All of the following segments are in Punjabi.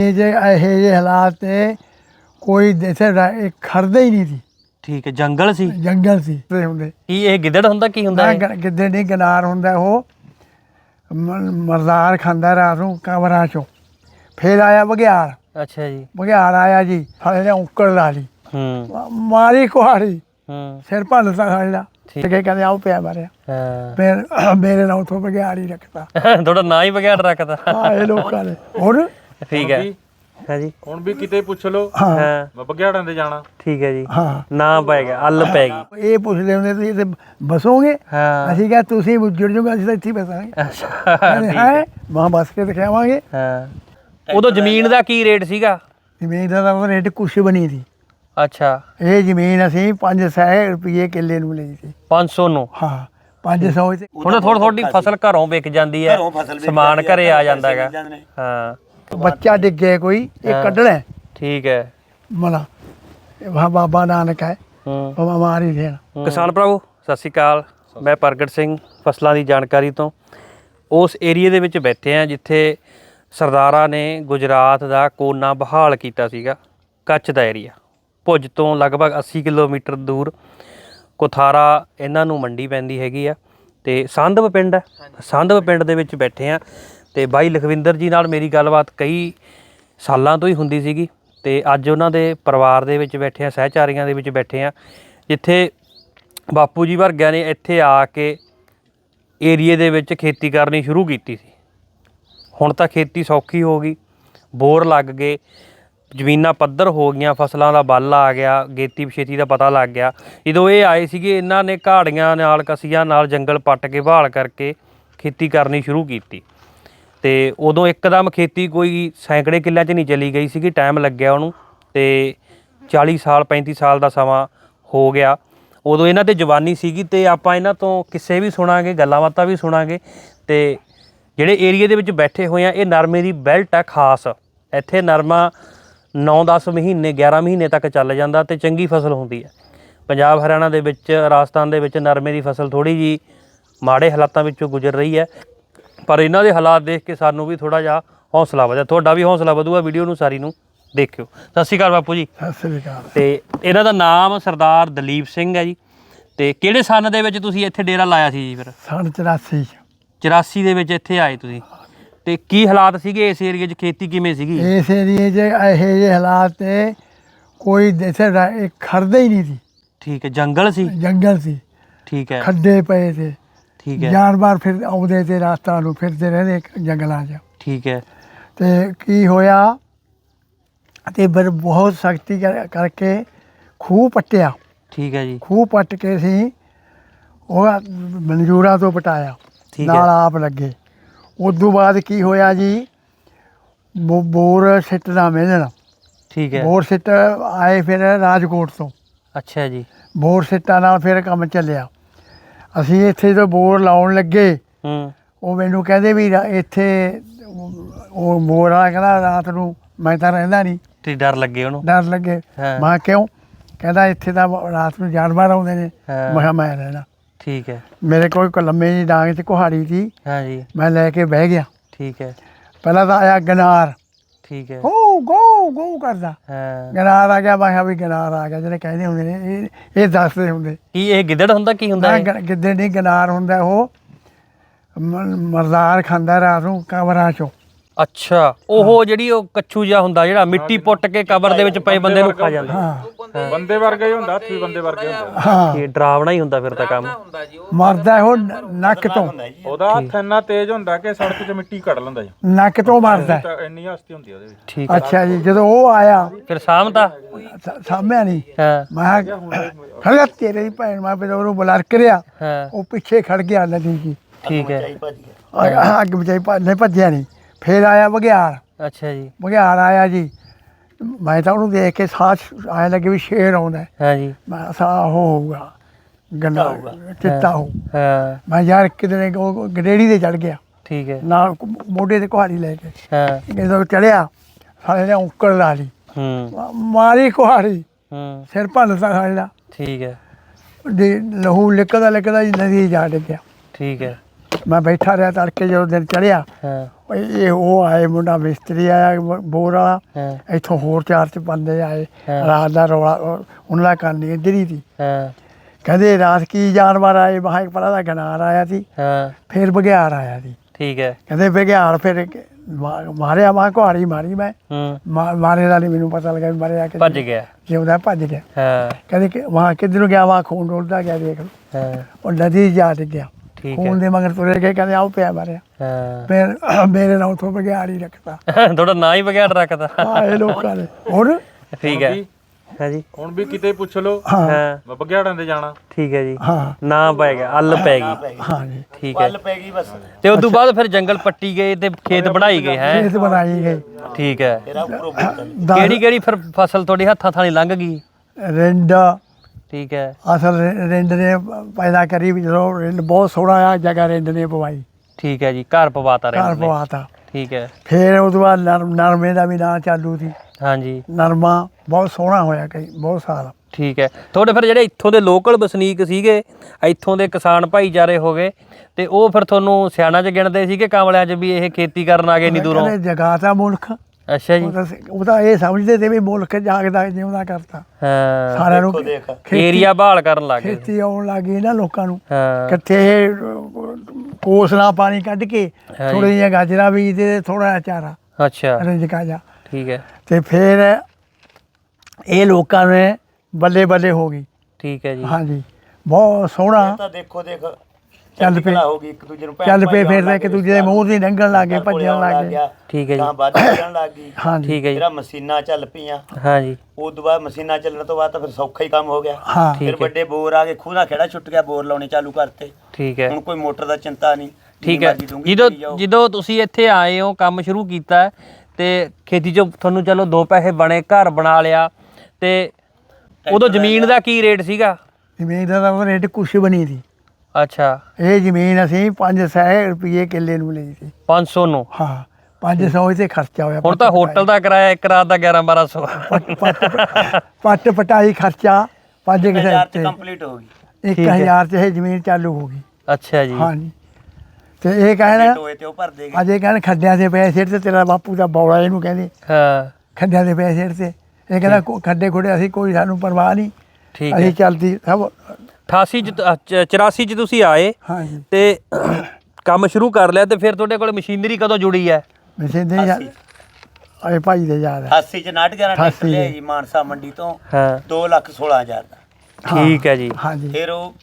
ਇਹ ਜੇ ਇਹ ਜਿਹੇ ਹਾਲਾਤ ਤੇ ਕੋਈ ਦੇਸੇ ਖੜਦਾ ਹੀ ਨਹੀਂ ਸੀ। ਠੀਕ ਹੈ ਜੰਗਲ ਸੀ? ਜੰਗਲ ਸੀ ਤੇ ਹੁੰਦੇ। ਕੀ ਇਹ ਗਿੱਦੜ ਹੁੰਦਾ ਕੀ ਹੁੰਦਾ ਨਾ ਇਹ? ਗ- ਕਿਤੇ ਨਹੀਂ ਗਨਾਰ ਹੁੰਦਾ ਉਹ। ਮਰਦਾਰ ਖਾਂਦਾ ਰਾਤ ਨੂੰ ਕਬਰਾਂ ਚੋਂ। ਫੇਰ ਆਇਆ ਬਗਿਆੜ ਅੱਛਾ ਜੀ। ਬਗਿਆੜ ਆਇਆ ਜੀ ਸਾਲੇ ਨੇ ਔਂਕੜ ਲਾ ਲਈ। ਹੂੰ। ਮਾਰੀ ਕੁਹਾੜੀ। ਹੂੰ। ਸਿਰ ਭੰਨਤਾ ਸਾਲੇ ਦਾ। ਠੀਕ। ਤੇ ਕਹਿੰਦੇ ਆਓ ਪਿਆ ਮਾਰਿਆ। ਹਾਂ। ਫਿਰ ਮੇਰੇ ਨਾਲ ਉਥੋਂ ਬਗਿਆੜ ਹੀ ਰੱਖਤਾ। ਥੋੜਾ ਨਾਂ ਹੀ ਬਗਿਆੜ ਰੱਖਦਾ ਆ ਇਹ ਲੋਕਾਂ ਨੇ। ਹੋਰ ਠੀਕ ਹੈ। ਹਾਂ ਜੀ ਹੁਣ ਵੀ ਕਿਤੇ ਪੁੱਛ ਲਓ। ਹਾਂ। ਬਗਿਆੜਾਂ ਦੇ ਜਾਣਾ। ਠੀਕ ਹੈ ਜੀ। ਹਾਂ। ਨਾਂ ਪੈ ਗਿਆ ਅੱਲ ਪੈ ਗਈ। ਇਹ ਪੁੱਛਦੇ ਹੁੰਦੇ ਤੁਸੀਂ ਇੱਥੇ ਬਸੋਗੇ? ਹਾਂ। ਅਸੀਂ ਕਿਹਾ ਤੁਸੀਂ ਜੁੜ ਜਾਓਗੇ ਅਸੀਂ ਤਾਂ ਇੱਥੇ ਬਸਾਂਗੇ। ਅੱਛਾ ਹੈ? ਮਾਂ ਬਸ ਕੇ ਦਿਖਾਵਾਂਗੇ। ਹਾਂ। ਉਦੋਂ ਜ਼ਮੀਨ ਦਾ ਕੀ ਰੇਟ ਸੀਗਾ? ਜ਼ਮੀਨ ਦਾ ਤਾਂ ਰੇਟ ਕੁਛ ਬਣੀ ਸੀ। ਅੱਛਾ। ਇਹ ਜ਼ਮੀਨ ਅਸੀਂ 500 ਰੁਪਏ ਕਿੱਲੇ ਨੂੰ ਲਈ ਸੀ। 500 ਨੂੰ? ਹਾਂ 500 ਤੇ ਹੁਣ ਥੋੜੀ ਥੋੜੀ ਫਸਲ ਘਰੋਂ ਵਿਕ ਜਾਂਦੀ ਹੈ ਸਮਾਨ ਘਰੇ ਆ ਜਾਂਦਾ ਹੈਗਾ। ਹਾਂ। ਬੱਚਾ ਡਿੱਗੇ ਕੋਈ ਇਹ। ਕੱਢਣਾ ਹੈ, ਠੀਕ ਹੈ। ਮਲਾ ਇਹ ਵਾ ਬਾਬਾ ਨਾਨਕ ਹੈ। ਹੂੰ। ਬਾਬਾ ਮਾਰੀ ਦੇਣ। ਕਿਸਾਨ ਭਰਾਵੋ ਸਤਿ ਸ਼੍ਰੀ ਅਕਾਲ। ਮੈਂ ਪ੍ਰਗਟ ਸਿੰਘ ਫਸਲਾਂ ਦੀ ਜਾਣਕਾਰੀ ਤੋਂ। ਉਸ ਏਰੀਏ ਦੇ ਵਿੱਚ ਬੈਠੇ ਆ ਜਿੱਥੇ ਸਰਦਾਰਾਂ ਨੇ ਗੁਜਰਾਤ ਦਾ ਕੋਨਾ ਬਹਾਲ ਕੀਤਾ ਸੀਗਾ। ਕੱਚ ਦਾ ਏਰੀਆ। ਭੁੱਜ ਤੋਂ ਲਗਭਗ 80 ਕਿਲੋਮੀਟਰ ਦੂਰ ਕੁਥਾਰਾ ਇਹਨਾਂ ਨੂੰ ਮੰਡੀ ਪੈਂਦੀ ਹੈਗੀ ਆ। ਤੇ ਸੰਧਵ ਪਿੰਡ ਹੈ। ਸੰਧਵ ਪਿੰਡ ਦੇ ਵਿੱਚ ਬੈਠੇ ਆ ਤੇ ਬਾਈ ਲਖਵਿੰਦਰ ਜੀ ਨਾਲ ਮੇਰੀ ਗੱਲਬਾਤ ਕਈ ਸਾਲਾਂ ਤੋਂ ਹੀ ਹੁੰਦੀ ਸੀਗੀ ਤੇ ਅੱਜ ਉਹਨਾਂ ਦੇ ਪਰਿਵਾਰ ਦੇ ਵਿੱਚ ਬੈਠੇ ਆ, ਸਹਿਚਾਰੀਆਂ ਦੇ ਵਿੱਚ ਬੈਠੇ ਆ, ਜਿੱਥੇ ਬਾਪੂ ਜੀ ਵਰਗਿਆਂ ਨੇ ਇੱਥੇ ਆ ਕੇ ਏਰੀਏ ਦੇ ਵਿੱਚ ਖੇਤੀ ਕਰਨੀ ਸ਼ੁਰੂ ਕੀਤੀ ਸੀ। ਹੁਣ ਤਾਂ ਖੇਤੀ ਸੌਖੀ ਹੋ ਗਈ, ਬੋਰ ਲੱਗ ਗਏ, ਜ਼ਮੀਨਾਂ ਪੱਧਰ ਹੋ ਗਈਆਂ, ਫਸਲਾਂ ਦਾ ਬੱਲ ਆ ਗਿਆ, ਗੇਤੀ ਪਛੇਤੀ ਦਾ ਪਤਾ ਲੱਗ ਗਿਆ। ਜਦੋਂ ਇਹ ਆਏ ਸੀਗੇ, ਇਹਨਾਂ ਨੇ ਘਾੜੀਆਂ ਨਾਲ, ਕਸੀਆਂ ਨਾਲ ਜੰਗਲ ਪੱਟ ਕੇ ਬਹਾਲ ਕਰਕੇ ਖੇਤੀ ਕਰਨੀ ਸ਼ੁਰੂ ਕੀਤੀ। ਤੇ ਉਦੋਂ ਇੱਕਦਮ ਖੇਤੀ ਕੋਈ ਸੈਂਕੜੇ ਕਿੱਲਿਆਂ 'ਚ ਨਹੀਂ ਚਲੀ ਗਈ ਸੀਗੀ ਟਾਈਮ ਲੱਗਿਆ ਉਹਨੂੰ ਤੇ 40 ਸਾਲ 35 ਸਾਲ ਦਾ ਸਮਾਂ ਹੋ ਗਿਆ। ਉਦੋਂ ਇਹਨਾਂ ਤੇ ਜਵਾਨੀ ਸੀਗੀ ਤੇ ਆਪਾਂ ਇਹਨਾਂ ਤੋਂ ਕਿੱਸੇ ਵੀ ਸੁਣਾਂਗੇ, ਗੱਲਾਂ ਬਾਤਾਂ ਵੀ ਸੁਣਾਂਗੇ ਤੇ ਜਿਹੜੇ ਏਰੀਏ ਦੇ ਵਿੱਚ ਬੈਠੇ ਹੋਏ ਆ, ਇਹ ਨਰਮੇ ਦੀ ਬੈਲਟ ਹੈ ਖਾਸ। ਇੱਥੇ ਨਰਮਾ 9-10 ਮਹੀਨੇ 11 ਮਹੀਨੇ ਤੱਕ ਚੱਲ ਜਾਂਦਾ ਤੇ ਚੰਗੀ ਫਸਲ ਹੁੰਦੀ ਹੈ ਪੰਜਾਬ, ਹਰਿਆਣਾ ਦੇ ਵਿੱਚ, ਰਾਜਸਥਾਨ ਦੇ ਵਿੱਚ ਨਰਮੇ ਦੀ ਫਸਲ ਥੋੜੀ ਜੀ ਮਾੜੇ ਹਾਲਾਤਾਂ ਵਿੱਚੋਂ ਗੁਜ਼ਰ ਰਹੀ ਹੈ ਪਰ ਇਹਨਾਂ ਦੇ ਹਾਲਾਤ ਦੇਖ ਕੇ ਸਾਨੂੰ ਵੀ ਥੋੜਾ ਜਿਹਾ ਹੌਸਲਾ ਵਧਿਆ। ਤੁਹਾਡਾ ਵੀ ਹੌਸਲਾ ਵਧੂਗਾ ਵੀਡੀਓ ਨੂੰ ਸਾਰੀ ਨੂੰ ਦੇਖਿਓ। ਸਤਿ ਸ਼੍ਰੀ ਅਕਾਲ ਬਾਪੂ ਜੀ। ਸਤਿ ਸ੍ਰੀ ਅਕਾਲ। ਤੇ ਇਹਨਾਂ ਦਾ ਨਾਮ ਸਰਦਾਰ ਦਲੀਪ ਸਿੰਘ ਹੈ ਜੀ। ਤੇ ਕਿਹੜੇ ਸਨ ਦੇ ਵਿੱਚ ਤੁਸੀਂ ਇੱਥੇ ਡੇਰਾ ਲਾਇਆ ਸੀ ਜੀ ਫਿਰ? ਸਨ 84 84 ਦੇ ਵਿੱਚ ਇੱਥੇ ਆਏ ਤੁਸੀਂ। ਤੇ ਕੀ ਹਾਲਾਤ ਸੀਗੇ ਇਸ ਏਰੀਏ 'ਚ? ਖੇਤੀ ਕਿਵੇਂ ਸੀਗੀ? ਇਸ ਏਰੀਏ 'ਚ ਇਹ ਜਿਹੇ ਹਾਲਾਤ ਤੇ ਕੋਈ ਦੇਸੇ ਖੜਦਾ ਹੀ ਨਹੀਂ ਸੀ। ਠੀਕ ਹੈ ਜੰਗਲ ਸੀ? ਜੰਗਲ ਸੀ। ਠੀਕ ਹੈ। ਖੱਡੇ ਪਏ ਤੇ। ਠੀਕ ਹੈ। ਜਾਨਵਰ ਫਿਰ ਆਉਂਦੇ ਤੇ ਰਾਸਤਾ ਨੂੰ ਫਿਰਦੇ ਰਹਿੰਦੇ ਜੰਗਲਾਂ 'ਚ। ਠੀਕ ਹੈ। ਤੇ ਕੀ ਹੋਇਆ? ਤੇ ਫਿਰ ਬਹੁਤ ਸਖਤੀ ਕਰ- ਕਰਕੇ ਖੂਹ ਪੱਟਿਆ। ਠੀਕ ਹੈ ਜੀ। ਖੂਹ ਪੱਟ ਕੇ ਸੀ ਉਹ ਮਨਜੂਰਾ ਤੋਂ ਪਟਾਇਆ। ਠੀਕ ਨਾਲ ਆਪ ਲੱਗੇ। ਉਦੋਂ ਬਾਅਦ ਕੀ ਹੋਇਆ ਜੀ? ਬੋਰ ਸਿੱਟ ਦਾ ਮਿਲਣ। ਠੀਕ ਹੈ। ਬੋਰ ਸਿੱਟ ਆਏ ਫਿਰ ਰਾਜਕੋਟ ਤੋਂ। ਅੱਛਾ ਜੀ। ਬੋਰ ਸਿੱਟਾਂ ਨਾਲ ਫਿਰ ਕੰਮ ਚੱਲਿਆ। ਅਸੀਂ ਇੱਥੇ ਜਦੋਂ ਬੋਰ ਲਾਉਣ ਲੱਗੇ ਹੂੰ। ਉਹ ਮੈਨੂੰ ਕਹਿੰਦੇ ਵੀ ਰਾ- ਇੱਥੇ ਉਹ- ਬੋਰ ਵਾਲਾ ਕਹਿੰਦਾ ਰਾਤ ਨੂੰ ਮੈਂ ਤਾਂ ਰਹਿੰਦਾ ਨਹੀਂ। ਤੇ ਡਰ ਲੱਗੇ ਉਹਨੂੰ? ਡਰ ਲੱਗੇ। ਹਾਂ। ਮੈਂ ਕਿਉਂ? ਕਹਿੰਦਾ ਇੱਥੇ ਤਾਂ ਰਾਤ ਨੂੰ ਜਾਨਵਰ ਆਉਂਦੇ ਨੇ। ਹਾਂ। ਮੈਂ ਕਿਹਾ ਮੈਂ ਰਹਿਣਾ। ਠੀਕ ਹੈ। ਮੇਰੇ ਕੋਲ ਇੱਕ ਲੰਮੇ ਜੀ ਡਾਂਗ 'ਚ ਕੁਹਾੜੀ ਸੀ। ਹਾਂ ਜੀ। ਮੈਂ ਲੈ ਕੇ ਬਹਿ ਗਿਆ। ਠੀਕ ਹੈ। ਪਹਿਲਾਂ ਤਾਂ ਆਇਆ ਗਨਾਰ। ਠੀਕ ਹੈ। ਗੋ ਗੋ ਗੋ ਕਰਦਾ। ਹਾਂ। ਗਨਾਰ ਆ ਗਿਆ ਕਿਹਾ ਵੀ ਗਨਾਰ ਆ ਗਿਆ ਜਿਹੜੇ ਕਹਿੰਦੇ ਹੁੰਦੇ ਨੇ ਇਹ ਇਹ ਦੱਸਦੇ ਹੁੰਦੇ। ਕੀ ਇਹ ਗਿੱਦੜ ਹੁੰਦਾ ਕੀ ਹੁੰਦਾ ਇਹ? ਗਿੱਦੜ ਨਹੀਂ ਗਨਾਰ ਹੁੰਦਾ ਉਹ। ਮਰਦਾਰ ਖਾਂਦਾ ਰਾਤ ਨੂੰ ਕਬਰਾਂ ਚੋਂ। ਅੱਛਾ ਉਹ ਜਿਹੜੀ ਉਹ ਕੱਛੂ ਜਿਹਾ ਹੁੰਦਾ ਜਿਹੜਾ ਮਿੱਟੀ ਪੁੱਟ ਕੇ ਕਬਰ ਦੇ ਵਿੱਚ ਪਏ ਬੰਦੇ ਨੂੰ ਖਾ ਜਾਂਦਾ ਹਾਂ। ਬੰਦੇ ਵਰਗਾ ਹੀ ਹੁੰਦਾ ਹੱਥ ਬੰਦੇ ਵਰਗਾ ਹੀ ਹੁੰਦਾ। ਹਾਂ। ਇਹ ਡਰਾਵਣਾ ਹੀ ਹੁੰਦਾ ਫਿਰ ਤਾਂ ਕੰਮ। ਮਰਦਾ ਉਹ ਨ- ਨੱਕ ਤੋਂ। ਉਹਦਾ ਹੱਥ ਇੰਨਾ ਤੇਜ਼ ਹੁੰਦਾ ਕਿ ਸੜਕ 'ਚ ਮਿੱਟੀ ਕੱਢ ਲੈਂਦਾ ਜੀ। ਨੱਕ ਤੋਂ ਮਰਦਾ। ਤਾਂ ਇੰਨੀ ਹਸਤੀ ਹੁੰਦੀ ਆ ਉਹਦੇ ਵਿੱਚ। ਠੀਕ। ਹੈ ਅੱਛਾ ਜੀ ਜਦੋਂ ਉਹ ਆਇਆ। ਫਿਰ ਸਾਹਮਤਾ ਸਾਹਮਿਆ ਨਹੀਂ ਹਾਂ। ਮੈਂ ਖੜਾ ਤੇਰੇ ਦੀ ਭੈਣ ਮੈਂ ਫਿਰ ਉਹਨੂੰ ਬੁਲਾ ਕਰਿਆ ਹਾਂ। ਉਹ ਪਿੱਛੇ ਖੜ ਗਿਆ ਨਦੀ ਜੀ। ਠੀਕ ਹੈ। ਅੱਗ ਬਚਾਈ ਭੱਜ- ਨਹੀਂ ਭੱਜਿਆ ਨਹੀਂ ਫੇਰ ਆਇਆ ਬਗਿਆੜ ਅੱਛਾ ਜੀ। ਬਗਿਆੜ ਆਇਆ ਜੀ। ਮੈਂ ਤਾਂ ਉਹਨੂੰ ਦੇਖ ਕੇ ਸਾਹ ਆਇਆ ਲੱਗੇ ਵੀ ਸ਼ੇਰ ਆਉਂਦਾ। ਹੈ। ਹਾਂ ਜੀ। ਮੈਂ ਸਾਹ ਉਹ ਹੋਊਗਾ ਗੰਦਾ ਚਿੱਟਾ ਹੋ। ਹਾਂ। ਮੈਂ ਯਾਰ ਕਿਤੇ ਗਡੇੜੀ ਤੇ ਚੜ ਗਿਆ। ਠੀਕ ਹੈ। ਨਾਲ ਕੁ- ਮੋਢੇ ਤੇ ਕੁਹਾੜੀ ਲੈ ਕੇ। ਹਾਂ। ਜਦੋਂ ਚੜਿਆ ਸਾਲੇ ਨੇ ਔਂਕੜ ਲਾ ਲਈ। ਹੂੰ। ਮਾਰੀ ਕੁਹਾੜੀ। ਹੂੰ। ਸਿਰ ਭੰਨਤਾ ਦਾ ਠੀਕ ਹੈ। ਦੇ ਲਹੂ ਲਿਕਦਾ ਲਿਕਦਾ ਜੀ ਨਦੀ ਜਾ ਡਿੱਗਿਆ। ਠੀਕ ਹੈ। ਮੈਂ ਬੈਠਾ ਰਿਹਾ ਤੜਕੇ ਜਦੋਂ ਦਿਨ ਚੜਿਆ ਹਾਂ। ਇਹ ਉਹ ਆਏ ਮੁੰਡਾ ਮਿਸਤਰੀ ਆਇਆ ਬ- ਬੋਰ ਵਾਲਾ। ਹਾਂ। ਇੱਥੋਂ ਹੋਰ ਚਾਰ ਚ ਬੰਦੇ ਆਏ। ਹਾਂ। ਰਾਤ ਦਾ ਰੌਲਾ ਉਹ- ਉਹਨਾਂ ਦਾ ਕਰਨੀ ਇੱਧਰੀ ਸੀ। ਹਾਂ। ਕਹਿੰਦੇ ਰਾਤ ਕੀ ਜਾਨਵਰ ਆਏ? ਇੱਕ ਪਰਾ ਦਾ ਗਨਾਰ ਆਇਆ ਸੀ। ਹਾਂ। ਫਿਰ ਬਘਿਆੜ ਆਇਆ ਸੀ। ਠੀਕ ਹੈ। ਕਹਿੰਦੇ ਬਘਿਆੜ ਫਿਰ ਇੱਕ ਮਾ- ਮਾਰਿਆ ਮਾਂ ਕੁਹਾੜੀ ਮਾਰੀ ਮੈਂ। ਹੂੰ। ਮਾ- ਮਾਰੇ ਦਾ ਨਹੀਂ ਮੈਨੂੰ ਪਤਾ ਲੱਗਾ ਵੀ ਮਾਰਿਆ ਕਿ ਭੱਜ ਗਿਆ। ਜਿਉਂਦਾ ਭੱਜ ਗਿਆ। ਹਾਂ। ਕਹਿੰਦੇ ਕਿ ਵਾਂ ਕਿੱਧਰ ਨੂੰ ਗਿਆ ਵਾਂ ਖੂਨ ਡੋਲਦਾ ਗਿਆ ਦੇਖ ਲਓ। ਹਾਂ। ਉਹ ਨਦੀ ਜਾ ਡਿੱਗਿਆ। ਠੀਕ ਖੂਨ ਹੈ। ਦੇ ਮਗਰ ਤੁਰੇ ਗਏ ਕਹਿੰਦੇ ਆਓ ਪਿਆ ਮਾਰਿਆ। ਹਾਂ। ਫਿਰ ਮੇਰੇ ਨਾਲ ਉਥੋਂ ਬਘਿਆੜ ਹੀ ਰੱਖਤਾ। ਥੋੜਾ ਨਾਂ ਹੀ ਬਗੈਰ ਰੱਖਦਾ ਆਏ ਲੋਕਾਂ ਨੇ। ਹੋਰ ਠੀਕ ਹੈ। ਹਾਂਜੀ। ਹੁਣ ਵੀ ਕਿਤੇ ਪੁੱਛ ਲਓ। ਹਾਂ। ਹਾਂ। ਬੱਗਿਆੜਾਂ ਦੇ ਜਾਣਾ। ਠੀਕ ਹੈ ਜੀ। ਹਾਂ। ਨਾਂ ਪੈ ਗਿਆ ਅੱਲ ਪੈ ਗਈ। ਹਾਂ ਜੀ। ਠੀਕ ਹੈ। ਪੈ ਗਈ ਬਸ। ਤੇ ਉਸ ਤੋਂ ਬਾਅਦ ਫਿਰ ਜੰਗਲ ਪੱਟੀ ਗਏ ਤੇ ਖੇਤ ਬਣਾਈ ਗਏ ਹੈ? ਖੇਤ ਬਣਾਈ ਗਈ ਠੀਕ ਹੈ। ਕਿਹੜੀ ਕਿਹੜੀ ਫਿਰ ਫਸਲ ਤੁਹਾਡੇ ਹੱਥਾਂ ਥਾਣੀ ਲੰਘ ਗਈ? ਰਿੰਡ। ਠੀਕ ਹੈ। ਅਸਲ ਰਿ- ਰਿੰਡ ਨੇ ਪੈਦਾ ਕਰੀ ਵੀ ਜਦੋਂ ਰਿੰਡ ਬਹੁਤ ਸੋਹਣਾ ਆ ਜਗ੍ਹਾ ਰਿੰਡ ਨੇ ਪਵਾਈ। ਠੀਕ ਹੈ ਜੀ ਘਰ ਪਵਾਤਾ ਘਰ ਰਹੇ ਨੇ। ਪਵਾਤਾ। ਠੀਕ ਹੈ। ਫਿਰ ਉਹ ਤੋਂ ਬਾਅਦ ਨਰ- ਨਰਮੇ ਦਾ ਵੀ ਨਾਂ ਚਾਲੂ ਸੀ। ਹਾਂਜੀ। ਨਰਮਾ ਬਹੁਤ ਸੋਹਣਾ ਹੋਇਆ ਕਈ ਬਹੁਤ ਸਾਲ। ਠੀਕ ਹੈ। ਤੁਹਾਡੇ ਫਿਰ ਜਿਹੜੇ ਇੱਥੋਂ ਦੇ ਲੋਕਲ ਵਸਨੀਕ ਸੀਗੇ ਇੱਥੋਂ ਦੇ ਕਿਸਾਨ ਭਾਈਚਾਰੇ ਹੋ ਗਏ ਤੇ ਉਹ ਫਿਰ ਤੁਹਾਨੂੰ ਸਿਆਣਾ ਚ ਗਿਣਦੇ ਸੀਗੇ ਕਾਮਲਿਆਂ ਚ ਵੀ ਇਹ ਖੇਤੀ ਕਰਨ ਆ ਗਏ ਨਹੀਂ ਦੂਰੋਂ? ਕਹਿੰਦੇ ਜਗਾਤਾ ਮੁਲਕ। ਅੱਛਾ ਜੀ। ਉਹ ਤਾਂ ਉਹ ਤਾਂ ਇਹ ਸਮਝਦੇ ਤੇ ਵੀ ਮੁਲਕ ਜਾਗਦਾ ਜਿਉਂਦਾ ਕਰਤਾ। ਹਾਂ। ਸਾਰਿਆਂ ਨੂੰ ਦੇਖ ਏਰੀਆ ਬਹਾਲ ਕਰਨ ਲੱਗ ਗਏ। ਖੇਤੀ ਆਉਣ ਲੱਗੀ ਨਾ ਲੋਕਾਂ ਨੂੰ। ਹਾਂ। ਕਿੱਥੇ ਕੋਸਲਾ ਪਾਣੀ ਕੱਢ ਕੇ। ਥੋੜੀ ਜਿਹੀਆਂ ਗਾਜਰਾਂ ਬੀਜਦੇ ਤੇ ਥੋੜਾ ਜਿਹਾ ਚਾਰਾ ਅੱਛਾ। ਰੰਜਕਾ ਜਾ। ਠੀਕ ਹੈ। ਤੇ ਫਿਰ ਇਹ ਲੋਕਾਂ ਨੇ ਬੱਲੇ ਬੱਲੇ ਹੋ ਗਈ। ਠੀਕ ਹੈ ਜੀ। ਹਾਂਜੀ। ਬਹੁਤ ਸੋਹਣਾ। ਤਾਂ ਦੇਖੋ ਦੇਖ। ਚੱਲ ਪਏ ਹੋ ਗਈ ਇੱਕ ਦੂਜੇ ਨੂੰ ਭੈਣ ਚੱਲ ਪਏ ਫਿਰ ਇੱਕ ਦੂਜੇ ਦੇ ਮੂੰਹ ਦੀ ਲੰਘਣ ਲੱਗੇ ਭੱਜਣ ਲੱਗ ਠੀਕ ਹੈ ਤਾਂ ਜੀ। ਬਾਅਦ ਚੱਲਣ ਲੱਗ ਗਈ। ਹਾਂਜੀ। ਠੀਕ ਹੈ ਜੀ। ਜਿਹੜਾ ਮਸ਼ੀਨਾਂ ਚੱਲ ਪਈਆਂ ਹਾਂ ਜੀ ਉਸ ਤੋਂ ਬਾਅਦ ਮਸ਼ੀਨਾਂ ਚੱਲਣ ਤੋਂ ਬਾਅਦ ਤਾਂ ਫਿਰ ਸੌਖਾ ਹੀ ਕੰਮ ਹੋ ਗਿਆ। ਹਾਂ। ਫਿਰ ਹੈ। ਵੱਡੇ ਬੋਰ ਆ ਗਏ ਖੂਹ ਦਾ ਖੇੜਾ ਛੁੱਟ ਗਿਆ ਬੋਰ ਲਾਉਣੇ ਚਾਲੂ ਕਰਤੇ। ਠੀਕ ਹੈ। ਹੁਣ ਕੋਈ ਮੋਟਰ ਦਾ ਚਿੰਤਾ ਨਹੀਂ ਠੀਕ ਹੈ। ਜਦੋਂ। ਜਦੋਂ ਤੁਸੀਂ ਇੱਥੇ ਆਏ ਹੋ ਕੰਮ ਸ਼ੁਰੂ ਕੀਤਾ ਹੈ, ਤੇ ਖੇਤੀ 'ਚੋਂ ਤੁਹਾਨੂੰ ਚਲੋ ਦੋ ਪੈਸੇ ਬਣੇ ਘਰ ਬਣਾ ਲਿਆ ਤੇ ਉਦੋਂ ਜ਼ਮੀਨ ਦਾ ਕੀ ਰੇਟ ਸੀਗਾ? ਜ਼ਮੀਨ ਦਾ ਤਾਂ ਰੇਟ ਕੁਛ ਬਣੀ ਸੀ। ਅੱਛਾ। ਇਹ ਜ਼ਮੀਨ ਅਸੀਂ 500 ਰੁਪਏ ਕਿੱਲੇ ਨੂੰ ਲਈ ਸੀ। 500 ਨੂੰ? ਹਾਂ 500 ਤੇ ਖਰਚਾ ਹੋਇਆ। ਹੁਣ ਤਾਂ ਹੋਟਲ ਦਾ ਕਿਰਾਇਆ ਇੱਕ ਰਾਤ ਦਾ 11 1200 ਪੱਟ ਪੱਟ ਪੱਟ ਪਟਾਈ ਖਰਚਾ 5000 ਹਜ਼ਾਰ ਚ ਤੇ ਕੰਪਲੀਟ ਹੋ ਗਈ। 1000 ਚ ਇਹ ਜ਼ਮੀਨ ਚਾਲੂ ਹੋ ਗਈ। ਅੱਛਾ ਜੀ। ਹਾਂਜੀ। ਤੇ ਇਹ ਕਹਿਣ ਟੋਏ ਤੇ ਉਹ ਭਰ ਦੇਗੇ। ਅਜੇ ਕਹਿਣ ਖੱਡਿਆਂ ਦੇ ਪੈਸੇ ਤੇ ਤੇਰਾ ਬਾਪੂ ਦਾ ਬੌਲਾ ਇਹਨੂੰ ਕਹਿੰਦੇ। ਹਾਂ। ਖੱਡਿਆਂ ਦੇ ਪੈਸੇ ਤੇ। ਇਹ ਕਹਿੰਦਾ ਖੱਡੇ ਖੁੱਡੇ ਅਸੀਂ ਕੋਈ ਸਾਨੂੰ ਪਰਵਾਹ ਨਹੀਂ। ਠੀਕ ਹੈ। ਅਸੀਂ ਚੱਲਦੀ ਸਭ 88 ਚ ਅ, ਚ- 84 ਚ ਤੁਸੀਂ ਆਏ ਹਾਂਜੀ। ਤੇ ਕੰਮ ਸ਼ੁਰੂ ਕਰ ਲਿਆ ਤੇ ਫਿਰ ਤੁਹਾਡੇ ਕੋਲ ਮਸ਼ੀਨਰੀ ਕਦੋਂ ਜੁੜੀ ਹੈ? ਵੈਸੇ ਨਹੀਂ ਯਾਦ ਆਏ ਭਾਈ ਦੇ ਯਾਦ ਹੈ। 88 ਚ 911 ਟਰੈਕਟਰ 88 ਲਿਆ ਜੀ ਮਾਨਸਾ ਮੰਡੀ ਤੋਂ। ਹਾਂ। 2 ਲੱਖ 16 ਹਜ਼ਾਰ ਦਾ। ਠੀਕ ਹੈ ਜੀ। ਹਾਂਜੀ। ਫਿਰ ਉਹ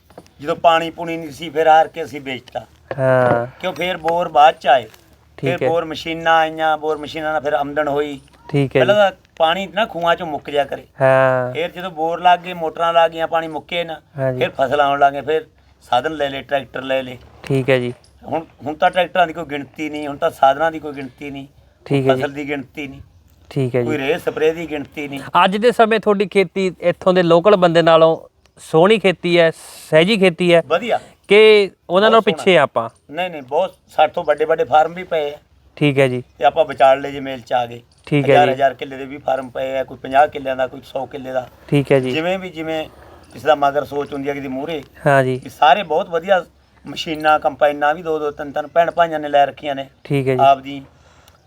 ਜਦੋਂ ਪਾਣੀ ਪੂਣੀ ਨਹੀਂ ਸੀ ਫਿਰ ਹਾਰ ਕੇ ਅਸੀਂ ਵੇਚਤਾ। ਹਾਂ। ਕਿਉਂ ਫਿਰ ਬੋਰ ਬਾਅਦ ਚ ਆਏ। ਠੀਕ ਫਿਰ ਹੈ। ਬੋਰ ਮਸ਼ੀਨਾਂ ਆਈਆਂ ਬੋਰ ਮਸ਼ੀਨਾਂ ਨਾਲ ਫਿਰ ਆਮਦਨ ਹੋਈ। ਠੀਕ ਹੈ ਪਹਿਲਾਂ ਜੀ। ਤਾਂ ਪਾਣੀ ਨਾ ਖੂਹਾਂ ਚੋਂ ਮੁੱਕ ਜਾ ਕਰੇ। ਹਾਂ। ਫਿਰ ਜਦੋਂ ਬੋਰ ਲੱਗ ਗਏ ਮੋਟਰਾਂ ਲੱਗ ਗਈਆਂ ਪਾਣੀ ਮੁੱਕੇ ਨਾ ਹਾਂਜੀ। ਫਿਰ ਫਸਲ ਆਉਣ ਲੱਗੇ ਫਿਰ ਸਾਧਨ ਲੈ ਲਏ ਟਰੈਕਟਰ ਲੈ ਲਏ। ਠੀਕ ਹੈ ਜੀ। ਹੁਣ ਹੁਣ ਤਾਂ ਟਰੈਕਟਰਾਂ ਦੀ ਕੋਈ ਗਿਣਤੀ ਨਹੀਂ ਹੁਣ ਤਾਂ ਸਾਧਨਾਂ ਦੀ ਕੋਈ ਗਿਣਤੀ ਨਹੀਂ ਠੀਕ ਹੈ ਜੀ। ਫਸਲ ਦੀ ਗਿਣਤੀ ਨਹੀਂ ਠੀਕ ਹੈ ਕੋਈ ਜੀ ਰੇਹ ਸਪਰੇਅ ਦੀ ਗਿਣਤੀ ਨਹੀਂ। ਅੱਜ ਦੇ ਸਮੇਂ ਤੁਹਾਡੀ ਖੇਤੀ ਇੱਥੋਂ ਦੇ ਲੋਕਲ ਬੰਦੇ ਨਾਲੋਂ ਸੋਹਣੀ ਖੇਤੀ ਹੈ ਸਹਿਜੀ ਖੇਤੀ ਹੈ ਵਧੀਆ। ਕਿ ਉਹਨਾਂ ਨਾਲੋਂ ਬਹੁਤ ਪਿੱਛੇ ਆ ਆਪਾਂ? ਨਹੀਂ ਨਹੀਂ ਬਹੁਤ ਸਾਡੇ ਤੋਂ ਵੱਡੇ ਵੱਡੇ ਫਾਰਮ ਵੀ ਪਏ ਆ। ਠੀਕ ਹੈ ਜੀ। ਤੇ ਆਪਾਂ ਵਿਚਾਰਲੇ ਜੇ ਮੇਲ ਚ ਆ ਗਏ। ਠੀਕ ਹੈ ਜੀ। ਹਜ਼ਾਰ ਕਿੱਲੇ ਦੇ ਵੀ ਫਾਰਮ ਪਏ ਆ ਕੋਈ 50 ਕਿੱਲਿਆਂ ਦਾ ਕੋਈ 100 ਕਿੱਲੇ ਦਾ। ਠੀਕ ਹੈ ਜੀ। ਜਿਵੇਂ ਵੀ ਜਿਵੇਂ ਕਿਸੇ ਦਾ ਮਗਰ ਸੋਚ ਹੁੰਦੀ ਹੈ ਕਿ ਦੀ ਮੂਹਰੇ ਹਾਂ ਜੀ। ਕਿ ਸਾਰੇ ਬਹੁਤ ਵਧੀਆ ਮਸ਼ੀਨਾਂ ਕੰਪਾਈਨਾਂ ਵੀ ਦੋ ਦੋ ਤਿੰਨ ਤਿੰਨ ਭੈਣ ਭਾਈਆਂ ਨੇ ਲੈ ਰੱਖੀਆਂ ਨੇ। ਠੀਕ ਹੈ ਜੀ। ਆਪਦੀ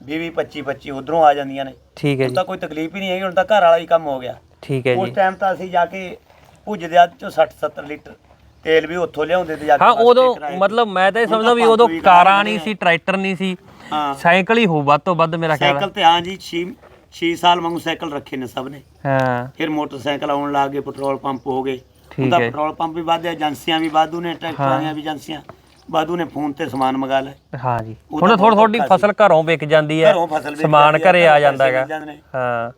20 25 25 ਉਧਰੋਂ ਆ ਜਾਂਦੀਆਂ ਨੇ। ਠੀਕ ਹੈ ਜੀ। ਤਾਂ ਕੋਈ ਤਕਲੀਫ ਹੀ ਨਹੀਂ ਹੈਗੀ ਹੁਣ ਤਾਂ ਘਰ ਵਾਲਾ ਹੀ ਕੰਮ ਹੋ ਗਿਆ। ਠੀਕ ਹੈ ਉਸ ਜੀ। ਟਾਈਮ ਤਾਂ ਅਸੀਂ ਜਾ ਕੇ ਭੁੱਜਦੇ ਅੱਜ ਚੋਂ 60 70 ਲੀਟਰ ਤੇਲ ਵੀ ਉੱਥੋਂ ਲਿਆਉਂਦੇ ਤੇ ਜਾ ਕੇ ਹਾਂ ਉਦੋਂ। ਮਤਲਬ ਮੈਂ ਤਾਂ ਇਹ ਸਮਝਦਾ ਵੀ ਉਦੋਂ ਕਾਰਾਂ ਨਹੀਂ। ਸੀ ਟਰੈਕਟਰ ਨਹੀਂ ਸੀ। ਹਾਂ। ਸਾਈਕਲ ਹੀ ਹੋ ਵੱਧ ਤੋਂ ਵੱਧ ਮੇਰਾ ਖਿਆਲ ਸਾਈਕਲ ਤੇ ਹਾਂ ਜੀ 6 6 ਸਾਲ ਵਾਂਗੂ ਸਾਈਕਲ ਰੱਖੇ ਨੇ ਸਭ ਨੇ। ਹਾਂ। ਫਿਰ ਮੋਟਰਸਾਈਕਲ ਆਉਣ ਲੱਗ ਗਏ ਪੈਟਰੋਲ ਪੰਪ ਹੋ ਗਏ। ਠੀਕ ਹੈ। ਪੈਟਰੋਲ ਪੰਪ ਵੀ ਵਾਧੇ ਏਜੰਸੀਆਂ ਵੀ ਵਾਧੂ ਨੇ ਟਰੈਕਟਰਾਂ ਦੀਆਂ ਵੀ ਏਜੰਸੀਆਂ। ਵਾਧੂ ਨੇ ਫੋਨ ਤੇ ਸਮਾਨ ਮੰਗਾ ਲੈ ਹਾਂ ਜੀ। ਉਹ ਹੁਣ ਤਾਂ ਥੋੜੀ ਥੋੜੀ ਬਹੁਤ ਔਖਾ ਫਸਲ ਘਰੋਂ ਵਿਕ ਜਾਂਦੀ ਹੈ ਘਰੋਂ ਫਸਲ ਵਿਕ ਸਮਾਨ ਘਰੇ ਆ ਜਾਂਦਾ ਹੈਗਾ। ਹਾਂ।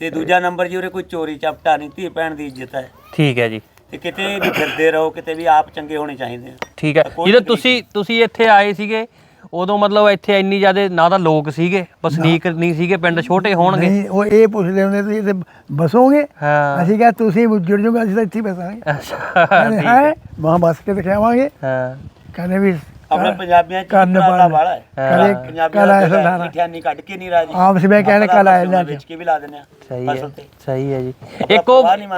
ਤੇ ਦੂਜਾ ਨੰਬਰ ਜੀ ਉਰੇ ਕੋਈ ਚੋਰੀ ਚਪਟਾ ਨਹੀਂ ਧੀ ਭੈਣ ਦੀ ਇੱਜ਼ਤ ਹੈ। ਠੀਕ ਹੈ ਜੀ। ਤੇ ਕਿਤੇ ਵੀ ਫਿਰਦੇ ਰਹੋ ਕਿਤੇ ਵੀ ਆਪ ਚੰਗੇ ਹੋਣੇ ਚਾਹੀਦੇ ਆ। ਠੀਕ ਹੈ। ਕੋਈ ਜਦੋਂ ਤੁਸੀਂ ਤੁਸੀਂ ਇੱਥੇ ਆਏ ਸੀਗੇ ਉਦੋਂ ਮਤਲਬ ਇੱਥੇ ਇੰਨੀ ਜ਼ਿਆਦਾ ਨਾ ਤਾਂ ਲੋਕ ਸੀਗੇ ਵਸਨੀਕ ਨਹੀਂ ਸੀਗੇ ਪਿੰਡ ਛੋਟੇ ਹੋਣਗੇ। ਨਹੀਂ ਉਹ ਇਹ ਪੁੱਛਦੇ ਹੁੰਦੇ ਤੁਸੀਂ ਇੱਥੇ ਬਸੋਗੇ ਹਾਂ। ਅਸੀਂ ਕਿਹਾ ਤੁਸੀਂ ਜੁੜ ਜਾਓਗੇ ਅਸੀਂ ਤਾਂ ਇੱਥੇ ਬਸਾਂਗੇ ਅੱਛਾ ਠੀਕ ਹੈ। ਮਾਂ ਬਸ ਕੇ ਦਿਖਾਵਾਂਗੇ। ਹਾਂ। ਕਹਿੰਦੇ ਵੀ ਆਪਣੇ ਪੰਜਾਬੀਆਂ ਚ ਕੰਨ ਵਾਲਾ। ਹੈ। ਪੰਜਾਬੀਆਂ ਕਲਾ ਦਾ ਸਰਦਾਰਾ ਮਿਠਿਆਨੀ ਕੱਢ ਕੇ ਨਹੀਂ ਰਾਜੀ। ਆਪਸ ਵਿੱਚ ਕਹਿਣ ਕਲਾ ਇਹਨਾਂ ਵਿੱਚ ਕੇ ਵੀ ਲਾ ਦਿੰਦੇ ਆ ਸਹੀ ਹੈ। ਸਹੀ ਹੈ ਜੀ। ਇੱਕ ਉਹ ਨਹੀਂ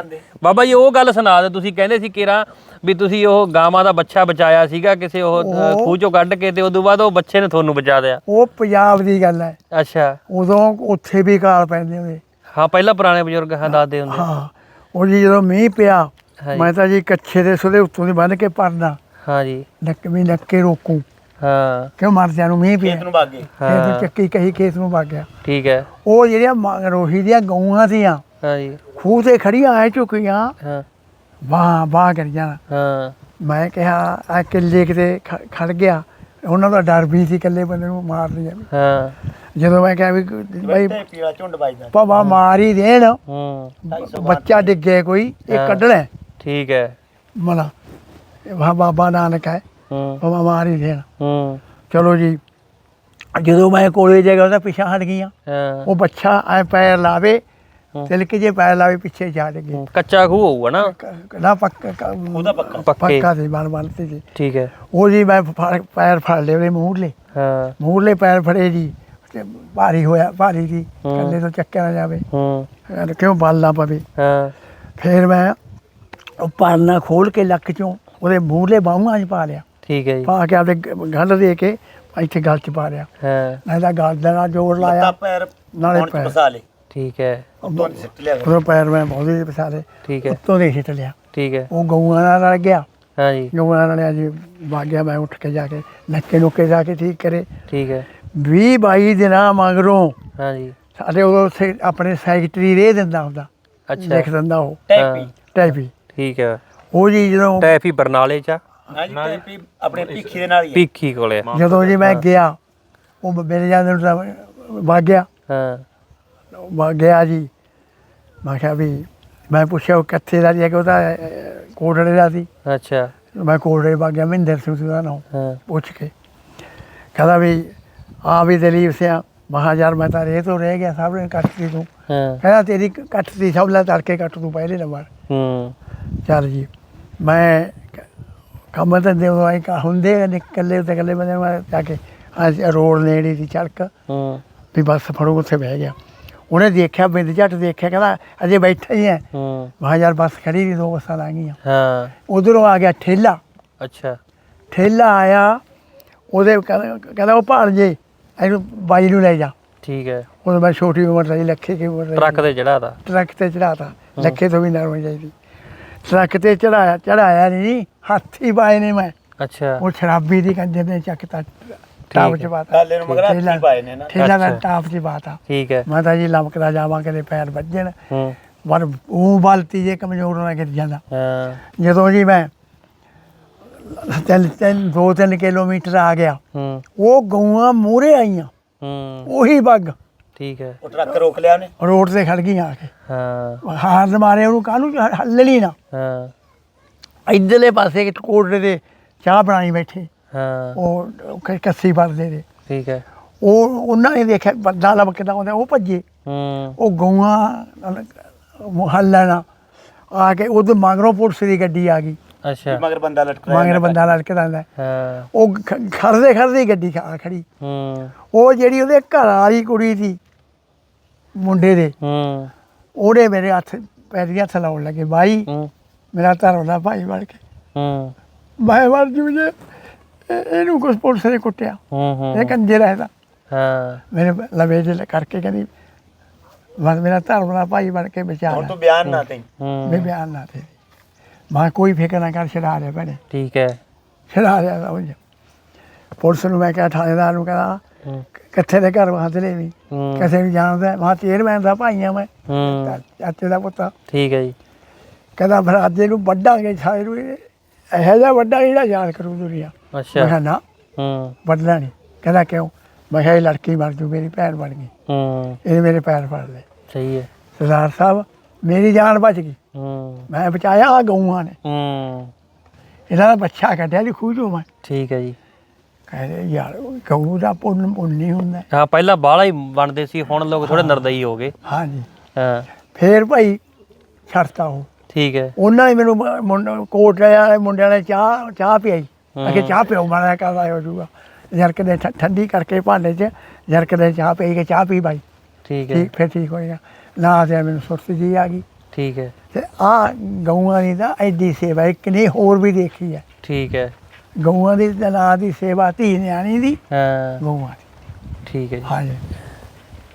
ਬਾਬਾ ਜੀ ਉਹ ਗੱਲ ਸੁਣਾ ਦਿਓ। ਤੁਸੀਂ ਕਹਿੰਦੇ ਸੀ ਕਿਰਾ ਵੀ ਤੁਸੀਂ ਉਹ ਗਾਵਾਂ ਦਾ ਬੱਚਾ ਬਚਾਇਆ ਸੀਗਾ ਕਿਸੇ ਉਹ ਖੂਹ ਚੋਂ ਕੱਢ ਕੇ ਤੇ ਉਦੋਂ ਬਾਅਦ ਉਹ ਬੱਚੇ ਨੇ ਤੁਹਾਨੂੰ ਬਚਾ ਦਿਆ? ਉਹ ਪੰਜਾਬ ਦੀ ਗੱਲ ਹੈ। ਅੱਛਾ। ਉਦੋਂ ਉੱਥੇ ਵੀ ਕਾਲ ਪੈਂਦੇ ਹੋਏ ਹਾਂ ਪਹਿਲਾਂ ਪੁਰਾਣੇ ਬਜ਼ੁਰਗ ਹਾਂ ਦੱਸਦੇ ਹੁੰਦੇ। ਹਾਂ। ਉਹ ਜੀ ਜਦੋਂ ਮੀਂਹ ਪਿਆ। ਮੈਂ ਤਾਂ ਜੀ ਕੱਛੇ ਦੇ ਸੁਦੇ ਉੱਤੋਂ ਦੀ ਬੰਨ ਕੇ ਪਰਨਾ। ਹਾਂ ਜੀ ਨੱਕ ਵੀ ਨੱਕੇ ਰੋਕੂ। ਹਾਂ। ਕਿਉਂ ਮਰਦਿਆਂ ਨੂੰ ਮੀਂਹ ਪਿਆ। ਖੇਤ ਨੂੰ ਭਾਗੇ ਖੇਤ ਨੂੰ ਚੱਕੀ ਕਹੀ ਖੇਤ ਨੂੰ ਵਗ ਗਿਆ। ਠੀਕ ਹੈ। ਉਹ ਜਿਹੜੀਆਂ ਮ- ਰੋਹੀ ਦੀਆਂ ਗਊਆਂ ਸੀਆਂ ਹਾਂ ਜੀ ਖੂਹ ਤੇ ਖੜੀਆਂ ਐ ਝੁਕੀਆਂ ਹਾਂ। ਵਾਹ ਵਾਹ ਕਰ ਜਾਣਾ। ਹਾਂ। ਮੈਂ ਕਿਹਾ ਆ ਕਿੱਲੇ ਕਿਤੇ ਖ- ਖੜ ਗਿਆ। ਉਹਨਾਂ ਦਾ ਡਰ ਵੀ ਸੀ ਇਕੱਲੇ ਬੰਦੇ ਨੂੰ ਮਾਰ ਲਿਆ ਹਾਂ। ਜਦੋਂ ਮੈਂ ਕਿਹਾ ਵੀ ਭਾਈ ਤੇ ਪੀਲਾ ਝੁੰਡ ਵੱਜਦਾ। ਪਵਾ ਮਾਰ ਹੀ ਦੇਣ। ਹੂੰ। 250 ਬੱਚਾ ਡਿੱਗੇ ਕੋਈ ਇਹ। ਕੱਢਣਾ। ਹੈ। ਠੀਕ ਹੈ। ਮਲਾ ਵਾ ਬਾਬਾ ਨਾਨਕ ਹੈ। ਹੂੰ। ਪਵਾ ਮਾਰ ਹੀ ਦੇਣ। ਹੂੰ। ਚਲੋ ਜੀ ਜਦੋਂ ਮੈਂ ਕੋਲੇ ਜਗਾ ਉਹਦਾ ਪਿੱਛਾ ਹਟ ਗਈਆਂ। ਹਾਂ। ਉਹ ਬੱਚਾ ਐ ਪੈਰ ਲਾਵੇ। ਤਿਲਕ ਜੇ ਪੈਰ ਲਾਵੇ ਪਿੱਛੇ ਛੱਡ ਗਈ ਹੂੰ, ਕੱਚਾ ਖੂਹ ਹੋਊਗਾ ਨਾ। ਨਾ ਪੱਕਾ ਉਹਦਾ ਪੱਕਾ। ਪੱਕੇ। ਸੀ ਬਣ ਬਣ ਤੇ ਜੀ। ਠੀਕ ਹੈ। ਉਹ ਜੀ ਮੈਂ ਫੜ- ਪੈਰ ਫੜ ਲਏ ਉਹਦੇ ਮੂਹਰਲੇ। ਹਾਂ। ਮੂਹਰਲੇ ਪੈਰ ਫੜੇ ਜੀ ਤੇ ਭਾਰੀ ਹੋਇਆ ਭਾਰੀ ਜੀ। ਕੱਲੇ ਤੋਂ ਚੱਕਿਆ ਨਾ ਜਾਵੇ। ਹੂੰ। ਕਿਉਂ ਬਲ ਨਾ ਪਵੇ। ਹਾਂ। ਫਿਰ ਮੈਂ ਉਹ ਪਰਨਾ ਖੋਲ ਕੇ ਲੱਕ ਚੋਂ ਉਹਦੇ ਮੂਹਰਲੇ ਬਾਹਾਂ 'ਚ ਪਾ ਲਿਆ। ਠੀਕ ਹੈ ਜੀ। ਪਾ ਕੇ ਆਪਦੇ ਗਲ ਦੇ ਕੇ ਇੱਥੇ ਗਲ 'ਚ ਪਾ ਲਿਆ। ਹਾਂ। ਨਹੀਂ ਤਾਂ ਗਲ ਦੇ ਨਾਲ ਜ਼ੋਰ ਲਾਇਆ। ਪੈਰ ਨਾਲੇ ਪੈਰ। ਫਸਾ ਲੇ ਠੀਕ ਹੈ। ਉਤੋਂ ਦੀ ਸਿੱਟ ਲਿਆ। ਉਹਦੇ ਪੈਰ ਮੈਂ ਬਹੁਤੇ ਪਸਾਰੇ ਠੀਕ ਹੈ। ਉੱਤੋਂ ਦੇ ਹਿੱਟ ਲਿਆ। ਠੀਕ ਹੈ। ਉਹ ਗਊਆਂ ਨਾਲ ਲੜ ਗਿਆ। ਹਾਂ ਜੀ। ਗਊਆਂ ਨਾਲ ਅੱਜ ਵਗ ਗਿਆ। ਮੈਂ ਉੱਠ ਕੇ ਜਾ ਕੇ ਨੱਕੇ ਨੁੱਕੇ ਜਾ ਕੇ ਠੀਕ ਕਰੇ। ਠੀਕ ਹੈ। 20 22 ਦਿਨਾਂ ਮਗਰੋਂ ਹਾਂ ਜੀ। ਸਾਡੇ ਉਦੋਂ ਉੱਥੇ ਆਪਣੇ ਸੈਕਟਰੀ ਰੇ ਦਿੰਦਾ ਹੁੰਦਾ। ਅੱਛਾ। ਲਿਖ ਦਿੰਦਾ ਉਹ। ਟੈਪੀ। ਟੈਪੀ। ਠੀਕ ਹੈ। ਉਹ ਜੀ ਜਦੋਂ ਟੈਫੀ ਬਰਨਾਲੇ ਚ ਆ, ਨਾ ਜੀ ਟੈਪੀ ਆਪਣੇ ਭੀਖੀ ਦੇ ਨਾਲ ਹੀ ਹੈ। ਭੀਖੀ ਕੋਲੇ ਆ। ਜਦੋਂ ਜੀ ਮੈਂ ਗਿਆ ਉਹ ਮੇਰੇ ਜਾਂਦੇ ਨੂੰ ਤਾਂ ਵਗ ਗਿਆ। ਹਾਂ। ਵਗ ਗਿਆ ਜੀ। ਮੈਂ ਕਿਹਾ ਵੀ ਮੈਂ ਪੁੱਛਿਆ ਉਹ ਕਿੱਥੇ ਦਾ ਜੀ ਕਿ ਉਹਦਾ ਕੋਟੜੇ ਦਾ ਸੀ। ਅੱਛਾ। ਮੈਂ ਕੋਟੜੇ ਵਗ ਗਿਆ ਮਹਿੰਦਰ ਸਿੰਘ ਸੀ ਉਹਦਾ ਨਾਮ। ਹਾਂ। ਪੁੱਛ ਕੇ। ਕਹਿੰਦਾ ਵੀ ਆ ਵੀ ਦਲੀਪ ਸਿਆ। ਮਹਾ ਯਾਰ ਮੈਂ ਤਾਂ ਰੇ ਤੋਂ ਰਹਿ ਗਿਆ ਸਭ ਨੇ ਕੱਟਤੀ ਤੂੰ। ਹਾਂ। ਕਹਿੰਦਾ ਤੇਰੀ ਕੱਟਤੀ ਸਭ ਲੈ ਤੜਕੇ ਕੱਟ ਤੂੰ ਪਹਿਲੇ ਨੰਬਰ। ਹੂੰ। ਚੱਲ ਜੀ। ਮੈਂ ਕੰਮ ਤਾਂ ਦੇ ਆਈ ਕਾ ਹੁੰਦੇ ਆ ਨਿਕਲੇ ਤੇ ਇਕੱਲੇ ਬੰਦੇ ਨੂੰ ਮੈਂ ਜਾ ਕੇ ਅੱਜ ਰੋਡ ਨੇੜੇ ਦੀ ਚੜਕ ਹੂੰ। ਵੀ ਬੱਸ ਫੜੋ ਉੱਥੇ ਬਹਿ ਗਿਆ। ਉਹਨੇ ਦੇਖਿਆ ਬਿੰਦ ਝੱਟ ਦੇਖਿਆ ਕਹਿੰਦਾ ਅਜੇ ਬੈਠਾ ਹੀ ਹੈ। ਹੂੰ ਮਹਾ ਯਾਰ ਬੱਸ ਖੜੀ ਦੀ ਦੋ ਬੱਸਾਂ ਲੰਘ ਗਈਆਂ। ਹਾਂ। ਉਧਰੋਂ ਆ ਗਿਆ ਠੇਲਾ। ਅੱਛਾ। ਠੇਲਾ ਆਇਆ ਉਹਦੇ ਕਹਿੰਦਾ ਕਹਿੰਦਾ ਉਹ ਭਾਲ ਜੇ ਇਹਨੂੰ ਬਾਈ ਨੂੰ ਲੈ ਜਾ। ਠੀਕ ਹੈ ਉਦੋਂ ਮੈਂ ਛੋਟੀ ਉਮਰ ਦਾ ਸੀ ਲੱਖੇ ਕੀ ਉਮਰ। ਟਰੱਕ ਤੇ ਚੜਾਤਾ ਟਰੱਕ ਤੇ ਚੜਾਤਾ ਲੱਖੇ ਤੋਂ ਵੀ ਨਰਮ ਚਾਹੀਦੀ। ਟਰੱਕ ਤੇ ਚੜਾਇਆ ਚੜਾਇਆ ਨਹੀਂ ਹੱਥੀ ਬਾਏ ਨੇ ਮੈਂ। ਅੱਛਾ। ਉਹ ਸ਼ਰਾਬੀ ਦੀ ਕੰਜਰ ਨੇ ਚੱਕਤਾ ਟਾਪ ਚ ਬਾਤਾ ਟਾਲੇ ਨੂੰ ਮਗਰ ਹੱਥੀ ਪਾਏ ਨੇ ਨਾ। ਠੇਲਾ ਦਾ। ਟਾਪ ਚ ਬਾਤਾ ਠੀਕ ਹੈ। ਮੈਂ ਤਾਂ ਜੀ ਲਮਕਦਾ ਜਾਵਾਂ ਕਦੇ ਪੈਰ ਵੱਜਣ। ਹੂੰ। ਪਰ ਉਹ ਬਲਤੀ ਜੇ ਕਮਜ਼ੋਰ ਨਾ ਗਿਰ ਜਾਂਦਾ। ਹਾਂ। ਜਦੋਂ ਜੀ ਮੈਂ ਤਿੰਨ ਤਿੰਨ ਦੋ ਤਿੰਨ ਕਿਲੋਮੀਟਰ ਆ ਗਿਆ ਹੂੰ। ਉਹ ਗਊਆਂ ਮੂਹਰੇ ਆਈਆਂ। ਹੂੰ। ਉਹੀ ਬੱਗ ਠੀਕ ਹੈ। ਉਹ ਟਰੱਕ ਰੋਕ ਲਿਆ ਉਹਨੇ? ਰੋਡ ਤੇ ਖੜ ਗਈਆਂ ਆ ਕੇ। ਹਾਂ। ਹਾਰਨ ਮਾਰੇ ਉਹਨੂੰ ਕਾਹਨੂੰ ਹੱਲਣੀ ਨਾ। ਹਾਂ। ਇਧਰਲੇ ਪਾਸੇ ਇੱਕ ਕੋਟੜੇ ਦੇ ਚਾਹ ਬਣਾਈ ਬੈਠੇ। ਹਾਂ। ਉਹ ਕ- ਕੱਸੀ ਵਰਦੇ ਦੇ ਠੀਕ ਹੈ। ਉਹ ਉਹਨਾਂ ਨੇ ਦੇਖਿਆ ਬੰਦਾ ਲਮਕਦਾ ਹੁੰਦਾ ਉਹ ਭੱਜੇ। ਹੂੰ। ਉਹ ਗਊਆਂ ਮੁਹੱਲਣਾ ਆ ਕੇ ਉਹਦੇ ਮਗਰੋਂ ਪੁਲਿਸ ਦੀ ਗੱਡੀ ਆ ਗਈ। ਅੱਛਾ। ਮਗਰ ਬੰਦਾ ਲਟਕਾਇਆ ਮਗਰ ਬੰਦਾ ਹਾਂ। ਉਹ ਖ- ਖੜਦੇ ਖੜਦੇ ਹੀ ਗੱਡੀ ਆ ਖੜੀ। ਹੂੰ। ਉਹ ਜਿਹੜੀ ਉਹਦੇ ਘਰ ਵਾਲੀ ਕੁੜੀ ਸੀ ਮੁੰਡੇ ਦੇ। ਹੂੰ। ਉਹਨੇ ਮੇਰੇ ਹੱਥ ਪੈਰੀਂ ਹੱਥ ਲਾਉਣ ਲੱਗੇ ਬਾਈ ਹੂੰ। ਮੇਰਾ ਧਰਮ ਦਾ ਭਾਈ ਬਣ ਕੇ। ਹੂੰ। ਮੈਂ ਮਰ ਜੂ ਜੇ। ਇਹ- ਇਹਨੂੰ ਕੁਛ ਪੁਲਿਸ ਨੇ ਕੁੱਟਿਆ। ਹੂੰ ਹੂੰ ਇਹ ਕੰਜੇ ਰਹਿਦਾ। ਹਾਂ। ਮੇਰੇ ਲਵੇ ਜੇ ਕਰਕੇ ਕਹਿੰਦੀ ਬਸ ਮੇਰਾ ਧਰਮ ਦਾ ਭਾਈ ਬਣ ਕੇ ਬਚਾ ਹੁਣ ਤੂੰ ਬਿਆਨ ਨਾ ਤੇ ਮੈਂ ਬਿਆਨ ਨਾ ਦੇ। ਮੈਂ ਕੋਈ ਫਿਕਰ ਨਾ ਕਰ ਛਡਾ ਰਿਹਾ ਭੈਣੇ। ਠੀਕ ਹੈ। ਛਡਾ ਰਿਹਾ ਸਮਝ ਪੁਲਿਸ ਨੂੰ ਮੈਂ ਕਿਹਾ ਥਾਣੇਦਾਰ ਨੂੰ ਕਹਿੰਦਾ ਕਿੱਥੇ ਦੇ ਘਰ ਵਾਸਤੇ ਵੀ। ਕਿਸੇ ਨੂੰ ਜਾਣਦਾ ਮਾ ਚੇਅਰਮੈਨ ਦਾ ਭਾਈ ਆ ਮੈਂ। ਚਾਚੇ ਦਾ ਪੁੱਤ। ਠੀਕ ਹੈ ਜੀ। ਕਹਿੰਦਾ ਫਿਰ ਅੱਜ ਇਹਨੂੰ ਵੱਢਾਂਗੇ ਸਾਰੇ ਨੂੰ ਇਹ- ਇਹੋ ਜਿਹਾ ਵੱਡਾ ਜਿਹੜਾ ਯਾਦ ਕਰੂ ਦੁਨੀਆ। ਮੈਂ ਅੱਛਾ ਕਿਹਾ ਨਾ ਹੂੰ। ਵੱਢਣਾ ਨਹੀਂ। ਕਹਿੰਦਾ ਕਿਉਂ? ਮੈਂ ਕਿਹਾ ਇਹ ਲੜਕੀ ਮਰ ਜੂ ਮੇਰੀ ਭੈਣ ਬਣ ਗਈ। ਹੂੰ। ਇਹਨੇ ਮੇਰੇ ਪੈਰ ਫੜ ਲਏ। ਸਹੀ ਹੈ। ਸਰਦਾਰ ਸਾਹਿਬ ਮੇਰੀ ਜਾਨ ਬਚ ਗਈ। ਹੂੰ। ਮੈਂ ਬਚਾਇਆ ਗਊਆਂ ਨੇ। ਹੂੰ। ਇਹਨਾਂ ਦਾ ਬੱਚਾ ਕੱਢਿਆ ਜੀ ਖੂਹ ਚੋਂ ਮੈਂ। ਠੀਕ ਹੈ ਜੀ। ਕਹਿੰਦੇ ਯਾਰ ਗਊ ਦਾ ਪੁੰਨ ਪੁੰਨ ਨਹੀਂ ਹੁੰਦਾ। ਹਾਂ ਪਹਿਲਾਂ ਬਾਹਲਾ ਹੀ ਬਣਦੇ ਸੀ ਹੁਣ ਲੋਕ ਥੋੜੇ ਨਰਦਈ ਹੋ ਗਏ। ਹਾਂਜੀ। ਹਾਂ। ਫੇਰ ਭਾਈ ਛੱਡਤਾ ਉਹ। ਠੀਕ ਹੈ। ਉਹਨਾਂ ਨੇ ਮੈਨੂੰ ਮੁੰਡਾ ਕੋਟ ਵਾਲੇ ਮੁੰਡਿਆਂ ਨੇ ਚਾਹ ਚਾਹ ਪਿਆਈ। ਅਗੇ ਚਾਹ ਪਿਓ ਮਾੜਾ ਕਰਦਾ ਹੋ ਜੂਗਾ ਜਰਕ ਦੇ ਠੰਡੀ ਕਰਕੇ ਭਾਂਡੇ 'ਚ ਜਰਕ ਦੇ ਚਾਹ ਪੀ ਕੇ ਚਾਹ ਪੀ ਬਾਈ ਠੀਕ ਹੈ। ਠੀਕ ਫਿਰ ਠੀਕ ਹੋਏਗਾ ਨਾ ਤੇ ਮੈਨੂੰ ਸੁਰਤ ਜੀ ਆ ਗਈ। ਠੀਕ ਹੈ। ਤੇ ਆ ਗਊਆਂ ਦੀ ਤਾਂ ਐਡੀ ਸੇਵਾ ਇੱਕ ਨਹੀਂ ਹੋਰ ਵੀ ਦੇਖੀ ਹੈ। ਠੀਕ ਹੈ। ਗਊਆਂ ਦੀ ਤਾਂ ਨਾਂ ਦੀ ਸੇਵਾ ਧੀ ਨਿਆਣੀ ਦੀ ਹਾਂ। ਗਊਆਂ ਦੀ। ਠੀਕ ਹੈ ਜੀ। ਹਾਂਜੀ।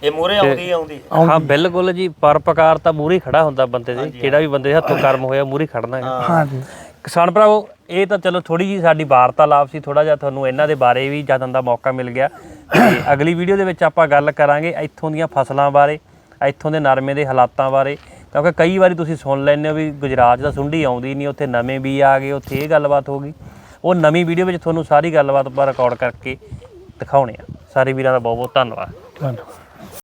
ਇਹ ਮੂਰੇ ਆਉਂਦੀ ਆਉਂਦੀ ਹਾਂ। ਬਿਲਕੁਲ ਜੀ ਪਰਪਕਾਰ ਤਾਂ ਮੂਰੀ ਖੜਾ ਹੁੰਦਾ ਬੰਦੇ ਦੇ ਜਿਹੜਾ ਵੀ ਬੰਦੇ ਦੇ ਹੱਥੋਂ ਕਰਮ ਹੋਇਆ ਮੂਰੀ ਖੜਨਾ ਹੈ। ਹਾਂਜੀ। ਕਿਸਾਨ ਭਰਾਵੋ ਇਹ ਤਾਂ ਚਲੋ ਥੋੜੀ ਜੀ ਸਾਡੀ ਵਾਰਤਾਲਾਪ ਸੀ ਥੋੜਾ ਜਿਹਾ ਤੁਹਾਨੂੰ ਇਹਨਾਂ ਦੇ ਬਾਰੇ ਵੀ ਜਾਣਨ ਦਾ ਮੌਕਾ ਮਿਲ ਗਿਆ। ਤੇ ਅਗਲੀ ਵੀਡੀਓ ਦੇ ਵਿੱਚ ਆਪਾਂ ਗੱਲ ਕਰਾਂਗੇ ਇੱਥੋਂ ਦੀਆਂ ਫਸਲਾਂ ਬਾਰੇ ਇੱਥੋਂ ਦੇ ਨਰਮੇ ਦੇ ਹਾਲਾਤਾਂ ਬਾਰੇ। ਕਿਉਂਕਿ ਕਈ ਵਾਰੀ ਤੁਸੀਂ ਸੁਣ ਲੈਂਦੇ ਹੋ ਵੀ ਗੁਜਰਾਤ ਤਾਂ ਸੁੰਡੀ ਆਉਂਦੀ ਨਹੀਂ ਉੱਥੇ ਨਵੇਂ ਵੀ ਆ ਗਏ ਉੱਥੇ ਇਹ ਗੱਲਬਾਤ ਹੋ ਗਈ। ਉਹ ਨਵੀਂ ਵੀਡੀਓ ਵਿੱਚ ਤੁਹਾਨੂੰ ਸਾਰੀ ਗੱਲਬਾਤ ਆਪਾਂ ਰਿਕਾਰਡ ਕਰਕੇ ਦਿਖਾਉਣੇ ਆ। ਸਾਰੇ ਵੀਰਾਂ ਦਾ ਬਹੁਤ ਬਹੁਤ ਧੰਨਵਾਦ। ਧੰਨਵਾਦ।